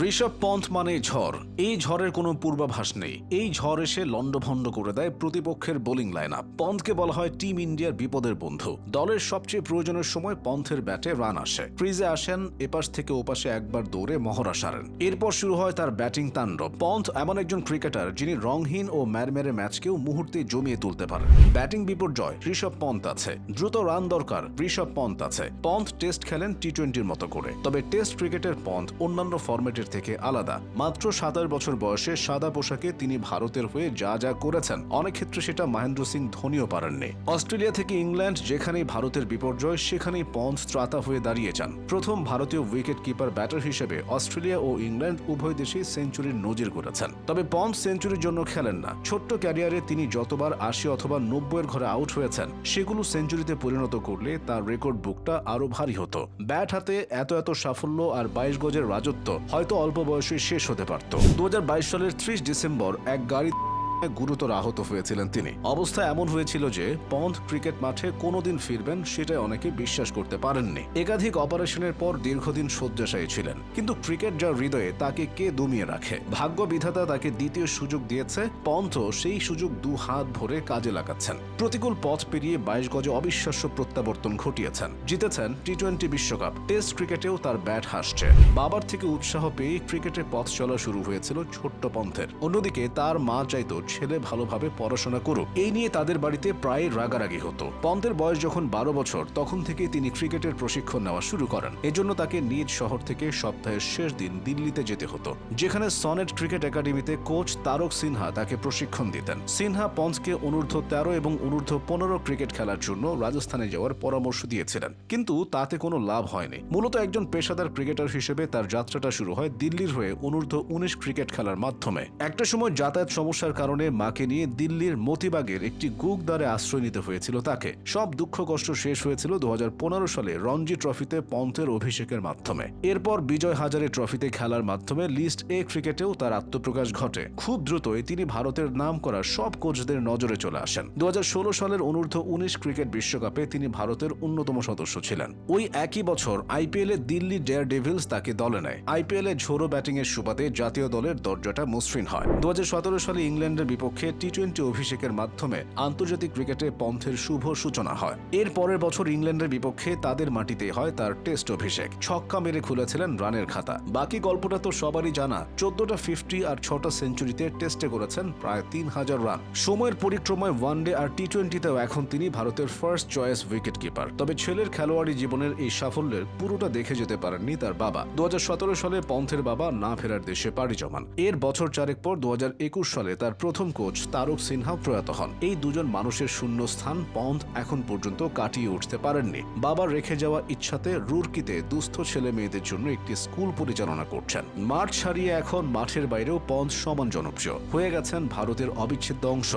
ঋষভ পন্থ মানে ঝড়। এই ঝড়ের কোনো পূর্বাভাস নেই। এই ঝড় এসে লণ্ডভণ্ড করে দেয় প্রতিপক্ষের বোলিং লাইন আপ পন্থকে বলা হয় টিম ইন্ডিয়ার বিপদের বন্ধু। দলের সবচেয়ে প্রয়োজনের সময় পন্থের ব্যাটে রান আসে। ক্রিজে আসেন, এপাশ থেকে ওপাশে একবার দৌড়ে মহড়া সারেন। এরপর শুরু হয় তার ব্যাটিং তাণ্ডব। পন্থ এমন একজন ক্রিকেটার যিনি রংহীন ও ম্যারমেরে ম্যাচকেও মুহূর্তে জমিয়ে তুলতে পারেন। ব্যাটিং বিপর্যয়, ঋষভ পন্থ আছে। দ্রুত রান দরকার, ঋষভ পন্থ আছে। পন্থ টেস্ট খেলেন টি টোয়েন্টির মতো করে। তবে টেস্ট ক্রিকেটের পন্থ অন্যান্য ফরম্যাটের থেকে আলাদা। মাত্র সাতাশ বছর বয়সে সাদা পোশাকে তিনি ভারতের হয়ে যা যা করেছেন। অনেক ক্ষেত্রে সেটা মহেন্দ্র সিং ধোনিও পারেননি। অস্ট্রেলিয়া থেকে ইংল্যান্ড, যেখানেই ভারতের বিপর্যয়, সেখানেই পন্থ ত্রাতা হয়ে দাঁড়িয়ে যান। প্রথম ভারতীয় উইকেট কিপার ব্যাটার হিসেবে অস্ট্রেলিয়া ও ইংল্যান্ড উভয় দেশেই সেঞ্চুরির নজির করেছেন তবে পন্থ সেঞ্চুরির জন্য খেলেন না। ছোট্ট ক্যারিয়ারে তিনি যতবার আশি অথবা নব্বইয়ের ঘরে আউট হয়েছেন, সেগুলো সেঞ্চুরিতে পরিণত করলে তার রেকর্ড বুকটা আরও ভারী হতো। ব্যাট হাতে এত এত সাফল্য আর বাইশ গজের রাজত্ব, হয়তো অল্প বয়সে শেষ হতে পারত। দু হাজার বাইশ সালের ত্রিশ ডিসেম্বর এক গাড়ি গুরুতর আহত হয়েছিলেন তিনি। অবস্থা এমন হয়েছিল যে, পন্থ ক্রিকেট মাঠে কোনোদিন ফিরবেন সেটাই অনেকে বিশ্বাস করতে পারেননি। একাধিক অপারেশনের পর দীর্ঘদিন শয্যাশায়ী ছিলেন। কিন্তু ক্রিকেট যার হৃদয়ে, তাকে কে দমিয়ে রাখে? ভাগ্য বিধাতা তাকে দ্বিতীয় সুযোগ দিয়েছে, পন্থ সেই সুযোগ দু হাত ভরে কাজে লাগাচ্ছেন। প্রতিকূল পথ পেরিয়ে বাইশ গজে অবিশ্বাস্য প্রত্যাবর্তন ঘটিয়েছেন। জিতেছেন টি টোয়েন্টি বিশ্বকাপ। টেস্ট ক্রিকেটেও তার ব্যাট হাসছে। বাবার থেকে উৎসাহ পেয়ে ক্রিকেটে পথ চলা শুরু হয়েছিল ছোট্ট পন্থের। অন্যদিকে তার মা চাইতো ছেলে ভালোভাবে পড়াশোনা করুক। এই নিয়ে তাদের বাড়িতে প্রায় রাগারাগি হতো। পন্থের বয়স যখন বারো বছর, তখন থেকে তিনি ক্রিকেটের প্রশিক্ষণ নেওয়া শুরু করেন। এজন্য তাকে নিজ শহর থেকে সপ্তাহের শেষ দিন দিল্লিতে যেতে হতো, যেখানে সনেট ক্রিকেট একাডেমিতে কোচ তারক সিনহা তাকে প্রশিক্ষণ দিতেন। সিনহা পঞ্চকে অনূর্ধ্ব তেরো এবং অনূর্ধ্ব পনেরো ক্রিকেট খেলার জন্য রাজস্থানে যাওয়ার পরামর্শ দিয়েছিলেন। কিন্তু তাতে কোনো লাভ হয়নি। মূলত একজন পেশাদার ক্রিকেটার হিসেবে তার যাত্রাটা শুরু হয় দিল্লির হয়ে অনূর্ধ্ব উনিশ ক্রিকেট খেলার মাধ্যমে। একটা সময় যাতায়াত সমস্যার কারণে মাকে নিয়ে দিল্লির মতিবাগের একটি গুগদারে আশ্রয় নিতে হয়েছিল তাকে। সব দুঃখ কষ্ট শেষ হয়েছিল দু হাজার পনেরো সালে রঞ্জি ট্রফিতে পন্থের অভিষেকের মাধ্যমে। এরপর বিজয় হাজারে ট্রফিতে খেলার মাধ্যমে লিস্ট এ ক্রিকেটেও তার আত্মপ্রকাশ ঘটে। খুব দ্রুতই তিনি ভারতের নাম করা সব কোচদের নজরে চলে আসেন। দু হাজার ষোলো সালের অনূর্ধ্ব উনিশ ক্রিকেট বিশ্বকাপে তিনি ভারতের অন্যতম সদস্য ছিলেন। ওই একই বছর আইপিএলে দিল্লি ডেয়ার ডেভিলস তাকে দলে নেয়। আইপিএলে ঝোড়ো ব্যাটিংয়ের সুবাদে জাতীয় দলের দরজাটা মসৃণ হয়। দু হাজার সতেরো সালে ইংল্যান্ডের বিপক্ষে টি টোয়েন্টি অভিষেকের মাধ্যমে আন্তর্জাতিক ক্রিকেটে পন্থের শুভ সূচনা হয়। এর পরের বছর ইংল্যান্ডের বিপক্ষে তাদের মাটিতে হয় তার টেস্ট অভিষেক। ছক্কা মেরে খুলেছিলেন রানের খাতা। বাকি গল্পটা তো সবারই জানা। চোদ্দটা ফিফটি আর ছটা সেঞ্চুরিতে টেস্টে করেছেন প্রায় তিন হাজার রান। সময়ের পরিক্রমায় ওয়ানডে আর টি টোয়েন্টিতেও এখন তিনি ভারতের ফার্স্ট চয়েস উইকেট কিপার তবে ছেলের খেলোয়াড়ি জীবনের এই সাফল্যের পুরোটা দেখে যেতে পারেননি তার বাবা। দু হাজার সতেরো সালে পন্থের বাবা না ফেরার দেশে পাড়ি জমান। এর বছর চারেক পর দু হাজার একুশ সালে তার প্রথম কোচ তারক সিনহা প্রয়াত হন। এই দুজন মানুষের শূন্য স্থান পন্থ এখন পর্যন্ত কাটিয়ে উঠতে পারেননি। বাবার রেখে যাওয়া ইচ্ছাতে রুরকিতে দুস্থ ছেলে মেয়েদের জন্য একটি স্কুল পরিচালনা করছেন। মাঠ ছাড়িয়ে এখন মাঠের বাইরেও পন্থ সমান জনপ্রিয়। হয়ে গেছেন ভারতের অবিচ্ছেদ্য অংশ।